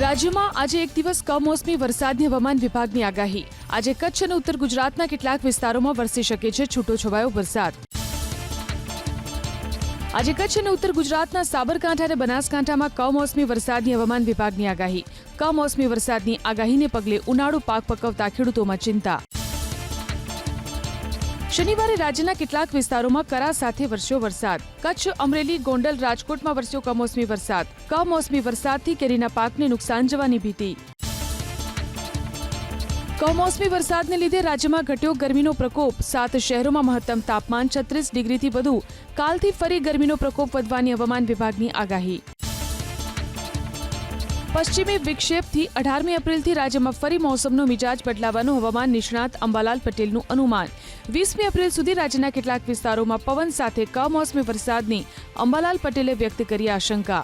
રાજ્યમાં આજે એક દિવસ કમોસમી વરસાદની હવામાન વિભાગની આગાહી. આજે કચ્છ અને ઉત્તર ગુજરાતના કેટલાક વિસ્તારોમાં વરસી શકે છે છૂટોછવાયો વરસાદ. આજે કચ્છ અને ઉત્તર ગુજરાતના સાબરકાંઠા અને બનાસકાંઠામાં કમોસમી વરસાદની હવામાન વિભાગની આગાહી. કમોસમી વરસાદની આગાહીને પગલે ઉનાળુ પાક પકવતા ખેડૂતોમાં ચિંતા. શનિવારે રાજ્યના કેટલાક વિસ્તારોમાં કરા સાથે વરસ્યો વરસાદ. કચ્છ, અમરેલી, ગોંડલ, રાજકોટમાં વરસ્યો કમોસમી વરસાદ. કમોસમી વરસાદથી કેરીના પાકને નુકસાન જવાની ભીતિ. કમોસમી વરસાદને લીધે રાજ્યમાં ઘટ્યો ગરમીનો પ્રકોપ. સાત શહેરોમાં મહત્તમ તાપમાન છત્રીસ ડિગ્રીથી વધુ. કાલથી ફરી ગરમીનો પ્રકોપ વધવાની હવામાન વિભાગની આગાહી. પશ્ચિમી વિક્ષેપથી અઢારમી એપ્રિલથી રાજ્યમાં ફરી મોસમનો મિજાજ બદલાવાનું હવામાન નિષ્ણાત અંબાલાલ પટેલનું અનુમાન. વીસમી એપ્રિલ સુધી રાજ્યના કેટલાક વિસ્તારોમાં પવન સાથે કમોસમી વરસાદની અંબાલાલ પટેલે વ્યક્ત કરી આશંકા.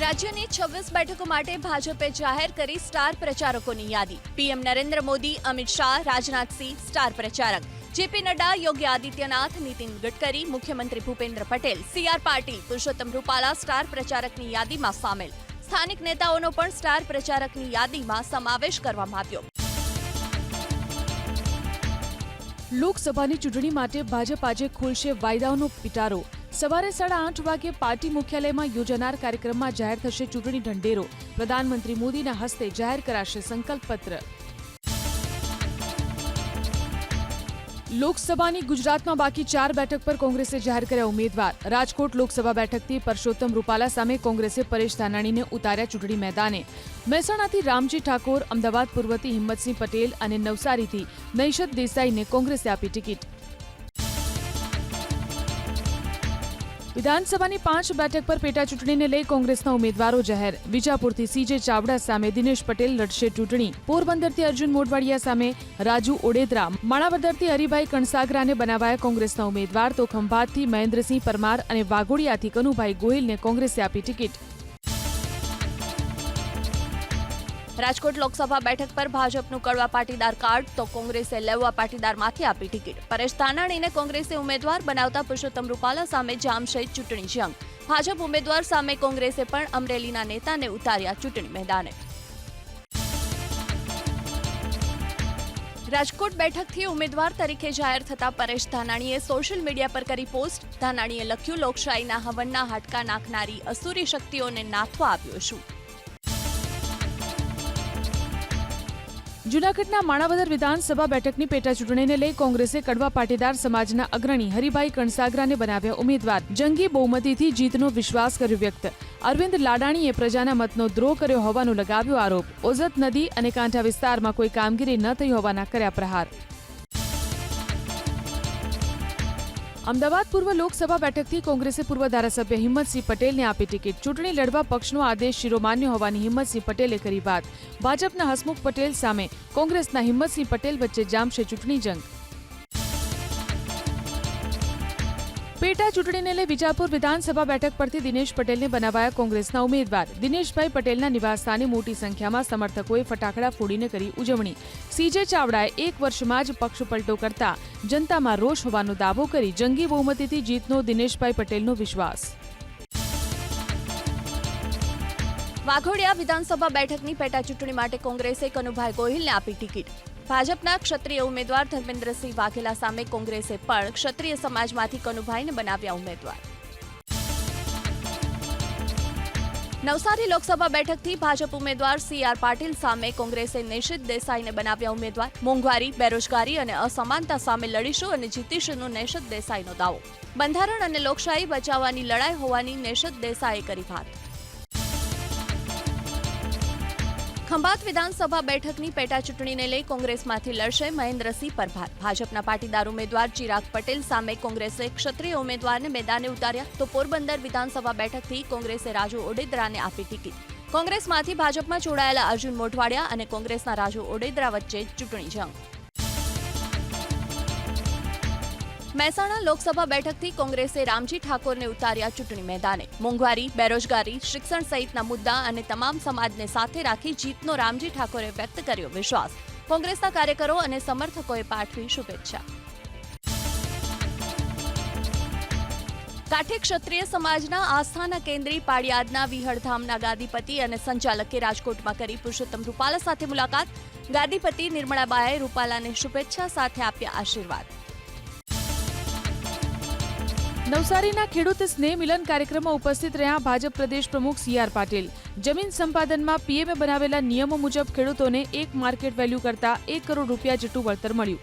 રાજ્યની છવ્વીસ બેઠકો માટે ભાજપે જાહેર કરી સ્ટાર પ્રચારકોની યાદી. પીએમ નરેન્દ્ર મોદી, અમિત શાહ, રાજનાથસિંહ, સ્ટાર પ્રચારક. જેપી નડ્ડા યોગી આદિત્યનાથ નીતિન ગડકરી મુખ્યમંત્રી ભૂપેન્દ્ર પટેલ સીઆર પાટીલ પુરુષોત્તમ રૂપાલા સ્ટાર પ્રચારકની યાદીમાં સામેલ. સ્થાનિક નેતાઓનો પણ સ્ટાર પ્રચારકની યાદીમાં સમાવેશ કરવામાં આવ્યો. લોકસભાની ચૂંટણી માટે ભાજપ આજે ખોલશે વાયદાઓનો પિટારો. સવારે સાડા આઠ વાગે પાર્ટી મુખ્યાલયમાં યોજાનાર કાર્યક્રમમાં જાહેર થશે ચૂંટણી ઢંઢેરો. પ્રધાનમંત્રી મોદીના હસ્તે જાહેર કરાશે સંકલ્પપત્ર લોકસભાની ગુજરાતમાં બાકી ચાર બેઠક પર કોંગ્રેસે જાહેર કર્યા ઉમેદવાર. રાજકોટ લોકસભા બેઠકથી પરસોત્તમ રૂપાલા સામે કોંગ્રેસે પરેશ ધાનાણીને ઉતાર્યા ચૂંટણી મેદાને. મહેસાણાથી રામજી ઠાકોર, અમદાવાદ પૂર્વથી હિંમતસિંહ પટેલ અને નવસારીથી નૈશદ દેસાઈને કોંગ્રેસે આપી ટિકિટ. વિધાનસભાની પાંચ બેઠક પર પેટા ચૂંટણીને લઈ કોંગ્રેસના ઉમેદવારો જાહેર. વિજાપુરથી સીજે ચાવડા સામે દિનેશ પટેલ લડશે ચૂંટણી. પોરબંદરથી અર્જુન મોઢવાડિયા સામે રાજુ ઓડેદરા. માણાવદરથી હરિભાઈ કણસાગરાને બનાવાયા કોંગ્રેસના ઉમેદવાર. તો ખંભાતથી મહેન્દ્રસિંહ પરમાર અને વાઘોડિયાથી કનુભાઈ ગોહિલને કોંગ્રેસે આપી ટિકિટ. રાજકોટ લોકસભા બેઠક પર ભાજપનું કડવા પાટીદાર કાર્ડ, તો કોંગ્રેસે લેવા પાટીદારમાંથી આપી ટિકિટ. પરેશ ધાનાણીને કોંગ્રેસે ઉમેદવાર બનાવતા પુરુષોત્તમ રૂપાલા સામે જામશહીદ ચૂંટણી જંગ. ભાજપ ઉમેદવાર સામે કોંગ્રેસે પણ અમરેલીના નેતાને ઉતાર્યા ચૂંટણી મેદાને. રાજકોટ બેઠકથી ઉમેદવાર તરીકે જાહેર થતા પરેશ ધાનાણીએ સોશિયલ મીડિયા પર કરી પોસ્ટ. ધાનાણીએ લખ્યું, લોકશાહીના હવનના હાડકા નાખનારી અસુરી શક્તિઓને નાથવા આવ્યો છું. જૂનાગઢના માણાવદર વિધાનસભા બેઠકની પેટા ચૂંટણીને લઈ કોંગ્રેસે કડવા પાટીદાર સમાજના અગ્રણી હરિભાઈ કણસાગરાને બનાવ્યા ઉમેદવાર. જંગી બહુમતીથી જીતનો વિશ્વાસ કર્યો વ્યક્ત. અરવિંદ લાડાણીએ પ્રજાના મતનો દ્રોહ કર્યો હોવાનો લગાવ્યો આરોપ. ઓઝત નદી અને કાંઠા વિસ્તારમાં કોઈ કામગીરી ન થઈ હોવાના કર્યા પ્રહાર. અમદાવાદ પૂર્વ લોકસભા બેઠકથી કોંગ્રેસે પૂર્વ ધારાસભ્ય હિંમતસિંહ પટેલને આપી ટિકિટ. ચૂંટણી લડવા પક્ષનો આદેશ શિરોમાન્ય હોવાની હિંમતસિંહ પટેલે કરી વાત. ભાજપના હસમુખ પટેલ સામે કોંગ્રેસના હિંમતસિંહ પટેલ વચ્ચે જામશે ચૂંટણી જંગ. પેટા ચૂંટણીને લઈ વિજાપુર વિધાનસભા બેઠક પરથી દિનેશ પટેલને બનાવાયા કોંગ્રેસના ઉમેદવાર. દિનેશભાઈ પટેલના નિવાસસ્થાને મોટી સંખ્યામાં સમર્થકોએ ફટાકડા ફોડીને કરી ઉજવણી. સીજે ચાવડાએ એક વર્ષમાં જ પક્ષ પલટો કરતા જનતામાં રોષ હોવાનો દાવો કરી જંગી બહુમતીથી જીતનો દિનેશભાઈ પટેલનો વિશ્વાસ. વાઘોડિયા વિધાનસભા બેઠકની પેટા ચૂંટણી માટે કોંગ્રેસે કનુભાઈ ગોહિલને આપી ટિકિટ. ભાજપના ક્ષત્રિય ઉમેદવાર ધર્મેન્દ્રસિંહ વાઘેલા સામે કોંગ્રેસે પણ ક્ષત્રિય સમાજમાંથી કનુભાઈને બનાવ્યા ઉમેદવાર. નવસારી લોકસભા બેઠકથી ભાજપ ઉમેદવાર સી આર પાટીલ સામે કોંગ્રેસે નિશિત દેસાઈને બનાવ્યા ઉમેદવાર. મોંઘવારી, બેરોજગારી અને અસમાનતા સામે લડીશું અને જીતીશુંનો નિશિત દેસાઈનો દાવો. બંધારણ અને લોકશાહી બચાવવાની લડાઈ હોવાની નિશિત દેસાઈએ કરી વાત. ખંભાત વિધાનસભા બેઠકની પેટા ચૂંટણીને લઈ કોંગ્રેસમાંથી લડશે મહેન્દ્રસિંહ પરભાર ભાજપના પાટીદાર ઉમેદવાર ચિરાગ પટેલ સામે કોંગ્રેસે ક્ષત્રિય ઉમેદવારને મેદાને ઉતાર્યા તો પોરબંદર વિધાનસભા બેઠકથી કોંગ્રેસે રાજુ ઓડેદરાને આપી ટિકિટ. કોંગ્રેસમાંથી ભાજપમાં જોડાયેલા અર્જુન મોઢવાડિયા અને કોંગ્રેસના રાજુ ઓડેદરા વચ્ચે ચૂંટણી જંગ. મહેસાણા લોકસભા બેઠકથી કોંગ્રેસે રામજી ઠાકોરને ઉતાર્યા ચૂંટણી મેદાને. મોંઘવારી, બેરોજગારી, શિક્ષણ સહિતના મુદ્દા અને તમામ સમાજને સાથે રાખી જીતનો રામજી ઠાકોરે વ્યક્ત કર્યો વિશ્વાસ. કોંગ્રેસના કાર્યકરો અને સમર્થકોએ પાઠવી શુભેચ્છા. કાઠી ક્ષત્રિય સમાજના આસ્થાના કેન્દ્રી પાડિયાદના વિહળધામના ગાદીપતિ અને સંચાલકે રાજકોટમાં કરી પુરુષોત્તમ રૂપાલા સાથે મુલાકાત. ગાદીપતિ નિર્મળાબાએ રૂપાલાને શુભેચ્છા સાથે આપ્યા આશીર્વાદ. નવસારીના ખેડૂત સ્નેહ મિલન કાર્યક્રમમાં ઉપસ્થિત રહ્યા ભાજપ પ્રદેશ પ્રમુખ સી આર પાટીલ. જમીન સંપાદનમાં પીએમએ બનાવેલા નિયમો મુજબ ખેડૂતોને એક માર્કેટ વેલ્યુ કરતા એક કરોડ રૂપિયા જેટલું વળતર મળ્યું.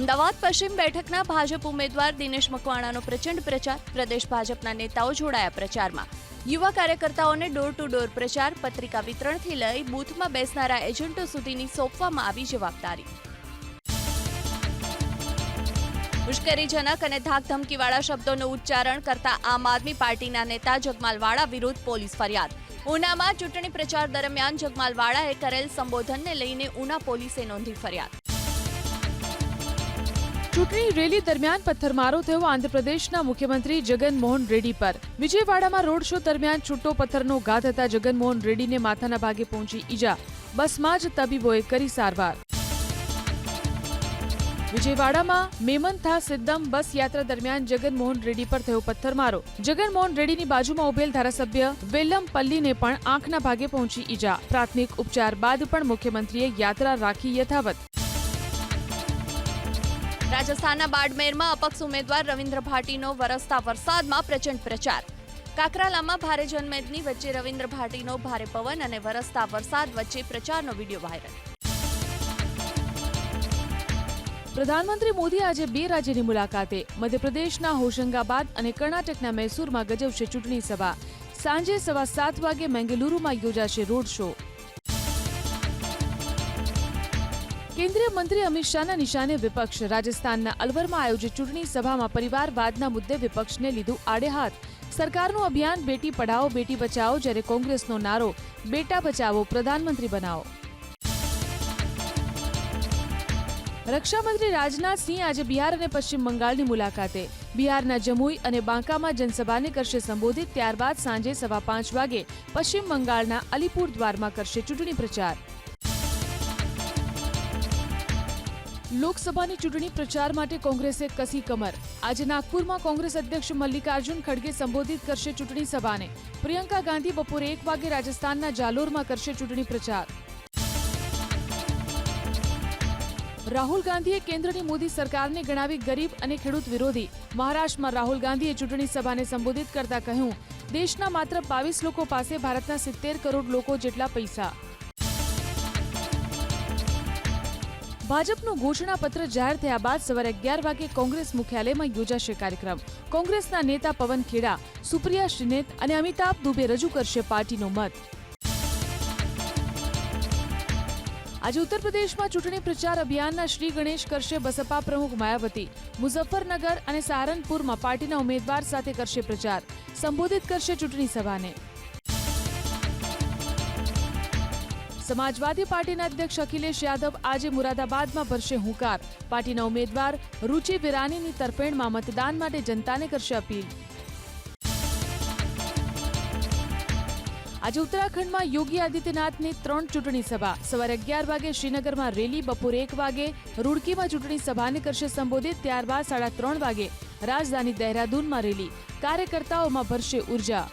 અમદાવાદ પશ્ચિમ બેઠકના ભાજપ ઉમેદવાર દિનેશ મકવાણાનો પ્રચંડ પ્રચાર, પ્રદેશ ભાજપના નેતાઓ જોડાયા પ્રચારમાં. યુવા કાર્યકર્તાઓને ડોર ટુ ડોર પ્રચાર, પત્રિકા વિતરણથી લઈ બૂથમાં બેસનારા એજન્ટો સુધીની સોંપવામાં આવી જવાબદારી. મુશ્કેરીજનક અને ધાકધમકીવાળા શબ્દોનું ઉચ્ચારણ કરતા આમ આદમી પાર્ટીના નેતા જગમાલવાળા વિરુદ્ધ પોલીસ ફરિયાદ. ઉનામાં ચૂંટણી પ્રચાર દરમિયાન જગમાલવાળાએ કરેલ સંબોધનને લઈને ઉના પોલીસે નોંધી ફરિયાદ. ચૂંટણી રેલી દરમિયાન પથ્થરમારો થયો આંધ્રપ્રદેશના મુખ્યમંત્રી જગનમોહન રેડ્ડી પર. વિજયવાડામાં રોડ શો દરમિયાન છૂટો પથ્થરનો ઘા થતા જગનમોહન રેડ્ડીને માથાના ભાગે પહોંચી ઈજા. બસમાં જ તબીબોએ કરી સારવાર. વિજયવાડામાં મેમનથા સિદ્દમ બસ યાત્રા દરમિયાન જગનમોહન રેડ્ડી પર થયો પથ્થરમારો. જગનમોહન રેડ્ડીની બાજુમાં ઉભેલ ધારાસભ્ય વેલમ પલ્લીને પણ આંખના ભાગે પહોંચી ઈજા. પ્રાથમિક ઉપચાર બાદ પણ મુખ્યમંત્રીએ યાત્રા રાખી યથાવત. રાજસ્થાનના બાડમેરમાં અપક્ષ ઉમેદવાર રવિન્દ્ર ભાટીનો વરસતા વરસાદમાં પ્રચંડ પ્રચાર. કાકરાલામાં ભારે જનમેદની વચ્ચે રવિન્દ્ર ભાટીનો ભારે પવન અને વરસતા વરસાદ વચ્ચે પ્રચારનો વીડિયો વાયરલ. પ્રધાનમંત્રી મોદી આજે બે રાજ્યની મુલાકાતે, મધ્યપ્રદેશના હોશંગાબાદ અને કર્ણાટકના મૈસૂરમાં ગજવશે ચૂંટણી સભા. સાંજે સવા સાત વાગે મેંગલુરુમાં યોજાશે રોડ શો. કેન્દ્રીય મંત્રી અમિત શાહના નિશાને વિપક્ષ. રાજસ્થાનના અલવરમાં આયોજિત ચૂંટણી સભામાં પરિવારવાદના મુદ્દે વિપક્ષને લીધું આડે હાથ. સરકારનું અભિયાન બેટી પઢાઓ, બેટી બચાવો જ્યારે કોંગ્રેસનો નારો બેટા બચાવો પ્રધાનમંત્રી બનાવો. રક્ષામંત્રી રાજનાથ સિંહ આજે બિહાર અને પશ્ચિમ બંગાળની મુલાકાતે. બિહારના જમુઈ અને બાંકામાં જનસભાને કરશે સંબોધિત, ત્યારબાદ સાંજે સવા પાંચ વાગે પશ્ચિમ બંગાળના અલીપુર દ્વારમાં કરશે ચૂંટણી પ્રચાર. લોકસભાની ચૂંટણી પ્રચાર માટે કોંગ્રેસે કસી કમર. આજે નાગપુરમાં કોંગ્રેસ અધ્યક્ષ મલ્લિકાર્જુન ખડગે સંબોધિત કરશે ચૂંટણી સભાને. પ્રિયંકા ગાંધી બપોરે એક વાગે રાજસ્થાનના જાલોરમાં કરશે ચૂંટણી પ્રચાર. રાહુલ ગાંધીએ કેન્દ્રની મોદી સરકારને ગણાવી ગરીબ અને ખેડૂત વિરોધી. મહારાષ્ટ્રમાં રાહુલ ગાંધીએ ચૂંટણી સભાને સંબોધિત કરતા કહ્યું, દેશના માત્ર બાવીસ લોકો પાસે ભારતના સિત્તેર કરોડ લોકો જેટલા પૈસા. ભાજપનું ઘોષણાપત્ર જાહેર થયા બાદ સવારે અગિયાર વાગે કોંગ્રેસ મુખ્યાલયમાં યોજાશે કાર્યક્રમ. કોંગ્રેસના નેતા પવન ખેડા, સુપ્રિયા શ્રીનેત અને અમિતાભ દુબે રજૂ કરશે પાર્ટીનો મત. આજે ઉત્તર પ્રદેશમાં ચૂંટણી પ્રચાર અભિયાનના શ્રી ગણેશ કરશે બસપા પ્રમુખ માયાવતી. મુઝફ્ફરનગર અને સહારનપુરમાં પાર્ટીના ઉમેદવાર સાથે કરશે પ્રચાર. સંબોધિત કરશે ચૂંટણી સભાને. સમાજવાદી પાર્ટીના અધ્યક્ષ અખિલેશ યાદવ આજે મુરાદાબાદમાં ભરશે હુંકાર. પાર્ટીના ઉમેદવાર રૂચિ વિરાનીની તરફેણમાં મતદાન માટે જનતાને કરશે અપીલ. આજે ઉત્તરાખંડમાં યોગી આદિત્યનાથની ત્રણ ચૂંટણી સભા. સવારે અગિયાર વાગે શ્રીનગરમાં રેલી, બપોરે એક વાગે રૂડકીમાં ચૂંટણી સભાને કરશે સંબોધિત, ત્યારબાદ સાડા ત્રણ વાગે રાજધાની દહેરાદૂનમાં રેલી. કાર્યકર્તાઓમાં ભરશે ઊર્જા.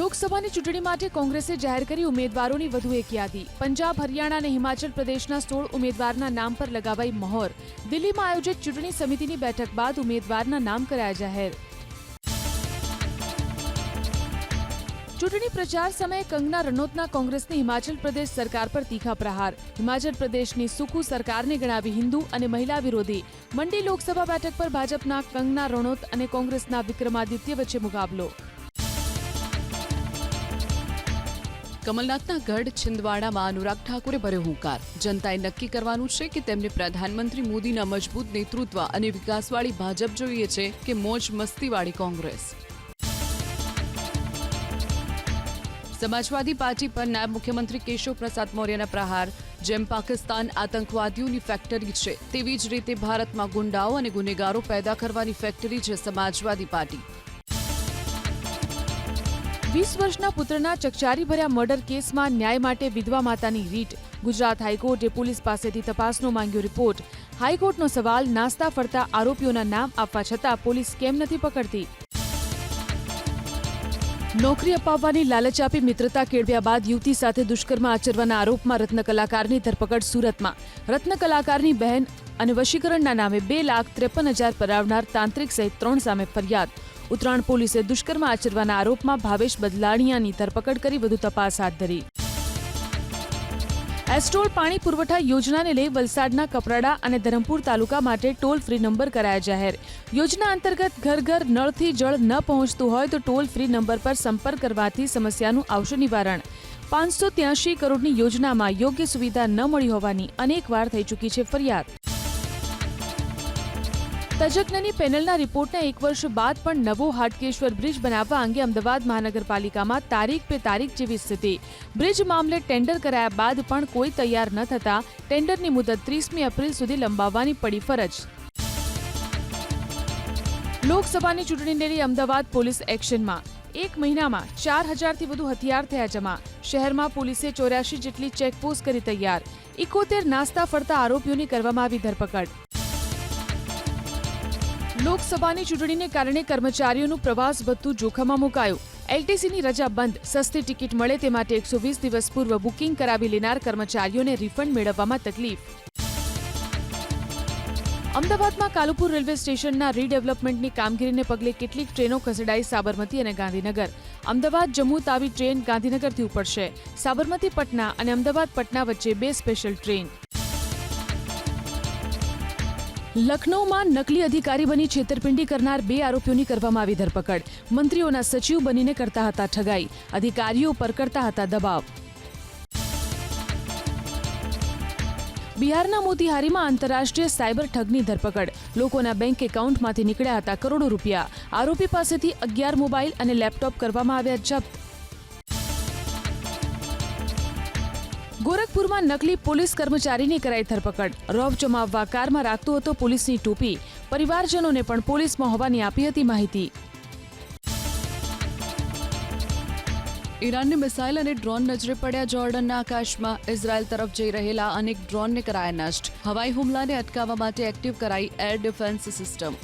લોકસભાની ચૂંટણી માટે કોંગ્રેસે જાહેર કરી ઉમેદવારોની વધુ એક યાદી. પંજાબ, હરિયાણા અને હિમાચલ પ્રદેશના સોળ ઉમેદવારના નામ પર લગાવાઈ મહોર. દિલ્હીમાં આયોજિત ચૂંટણી સમિતિની બેઠક બાદ ઉમેદવારના નામ કરાયા જાહેર. ચૂંટણી પ્રચાર સમયે કંગના રનૌતના કોંગ્રેસની હિમાચલ પ્રદેશ સરકાર પર તીખા પ્રહાર. હિમાચલ પ્રદેશની સુખુ સરકારને ગણાવી હિન્દુ અને મહિલા વિરોધી. મંડી લોકસભા બેઠક પર ભાજપના કંગના રનૌત અને કોંગ્રેસના વિક્રમાદિત્ય વચ્ચે મુકાબલો. કમલનાથના ગઢ છિંદવાડામાં અનુરાગ ઠાકુરે ભર્યો હુંકાર. જનતાએ નક્કી કરવાનું છે કે તેમને પ્રધાનમંત્રી મોદીના મજબૂત નેતૃત્વ અને વિકાસવાળી ભાજપ જોઈએ છે કે મોજ મસ્તીવાળી કોંગ્રેસ. સમાજવાદી પાર્ટી પર નાયબ મુખ્યમંત્રી કેશવ પ્રસાદ મૌર્યના પ્રહાર, જેમ પાકિસ્તાન આતંકવાદીઓની ફેક્ટરી છે, તેવી જ રીતે ભારતમાં ગુંડાઓ અને ગુનેગારો પેદા કરવાની ફેક્ટરી છે સમાજવાદી પાર્ટી. વીસ વર્ષના પુત્રના ચકચારી ભર્યા મર્ડર કેસમાં ન્યાય માટે વિધવા માતાની રીટ. ગુજરાત હાઈકોર્ટે પોલીસ પાસેથી તપાસનો માંગ્યો રિપોર્ટ. હાઈકોર્ટનો સવાલ નાસ્તા ફરતા આરોપીઓના નામ આપવા છતાં પોલીસ કેમ નથી પકડતી? નોકરી અપાવવાની લાલચ આપી મિત્રતા કેળવ્યા બાદ યુવતી સાથે દુષ્કર્મ આચરવાના આરોપમાં રત્ન કલાકારની ધરપકડ સુરતમાં. રત્ન કલાકારની બહેન અને વશીકરણના નામે બે લાખ ત્રેપન હજાર પરાવનાર તાંત્રિક સહિત ત્રણ સામે ફરિયાદ. ઉત્તરાયણ પોલીસે દુષ્કર્મ આચરવાના આરોપમાં ભાવેશ બદલાણીયાની ધરપકડ કરી વધુ તપાસ હાથ ધરી. એસ્ટ્રોલ પાણી પુરવઠા યોજનાને લઈ વલસાડના કપરાડા અને ધરમપુર તાલુકા માટે ટોલ ફ્રી નંબર કરાયા જાહેર. યોજના અંતર્ગત ઘર ઘર નળથી જળ ન પહોંચતું હોય તો ટોલ ફ્રી નંબર પર સંપર્ક કરવાથી સમસ્યાનું આવશે નિવારણ. પાંચસો ત્યાંશી કરોડની યોજનામાં યોગ્ય સુવિધા ન મળી હોવાની અનેક વાર થઈ ચૂકી છે ફરિયાદ. તજજ્ઞની પેનલના રિપોર્ટના એક વર્ષ બાદ પણ નવો હાટકેશ્વર બ્રિજ બનાવવા અંગે અમદાવાદ મહાનગરપાલિકામાં તારીખ પે તારીખ જેવી સ્થિતિ. બ્રિજ મામલે ટેન્ડર કરાયા બાદ પણ કોઈ તૈયાર ન થતા ટેન્ડરની મુદત ત્રીસમી એપ્રિલ સુધી લંબાવવાની પડી ફરજ. લોકસભાની ચૂંટણીને લઈ અમદાવાદ પોલીસ એક્શનમાં. એક મહિનામાં ચાર હજારથી વધુ હથિયાર થયા જમા. શહેરમાં પોલીસે ચોર્યાસી જેટલી ચેકપોસ્ટ કરી તૈયાર. ઇકોતેર નાસ્તા ફરતા આરોપીઓની કરવામાં આવી ધરપકડ. લોકસભાની ચૂંટણીને કારણે કર્મચારીઓનું પ્રવાસ ભથ્થું જોખમમાં મુકાયું. એલટીસીની રજા બંધ, સસ્તી ટિકિટ મળે તે માટે એકસો વીસ દિવસ પૂર્વ બુકિંગ કરાવી લેનાર કર્મચારીઓને રિફંડ મેળવવામાં તકલીફ. અમદાવાદમાં કાલુપુર રેલવે સ્ટેશનના રીડેવલપમેન્ટની કામગીરીને પગલે કેટલીક ટ્રેનો ખસેડાઈ સાબરમતી અને ગાંધીનગર. અમદાવાદ, જમ્મુ, તાવી ટ્રેન ગાંધીનગરથી ઉપડશે. સાબરમતી, પટના અને અમદાવાદ, પટના વચ્ચે બે સ્પેશિયલ ટ્રેન. લખનૌમાં નકલી અધિકારી બની છેતરપિંડી કરનાર બે આરોપીઓની કરવામાં આવી ધરપકડ. મંત્રીઓના સચિવ બનીને કરતા હતા ઠગાઈ. અધિકારીઓ પર કરતા હતા દબાવ. બિહારના મોતિહારીમાં આંતરરાષ્ટ્રીય સાયબર ઠગની ધરપકડ. લોકોના બેંક એકાઉન્ટમાંથી નીકળ્યા હતા કરોડો રૂપિયા. આરોપી પાસેથી અગિયાર મોબાઈલ અને લેપટોપ કરવામાં આવ્યા જપ્ત. ગોરખપુરમાં નકલી પોલીસ કર્મચારીની કરાઈ ધરપકડ. રોબ જમાવવા કારમાં રાખતો હતો પોલીસની ટોપી. પરિવારજનોને પણ પોલીસમાં હોવાની આપી હતી માહિતી. ઈરાનની મિસાઇલ અને ડ્રોન નજરે પડ્યા જોર્ડનના આકાશમાં ઇઝરાયલ તરફ જઈ રહેલા અનેક ડ્રોનને કરાયા નષ્ટ. હવાઈ હુમલાને અટકાવવા માટે એક્ટિવ કરાઈ એર ડિફેન્સ સિસ્ટમ.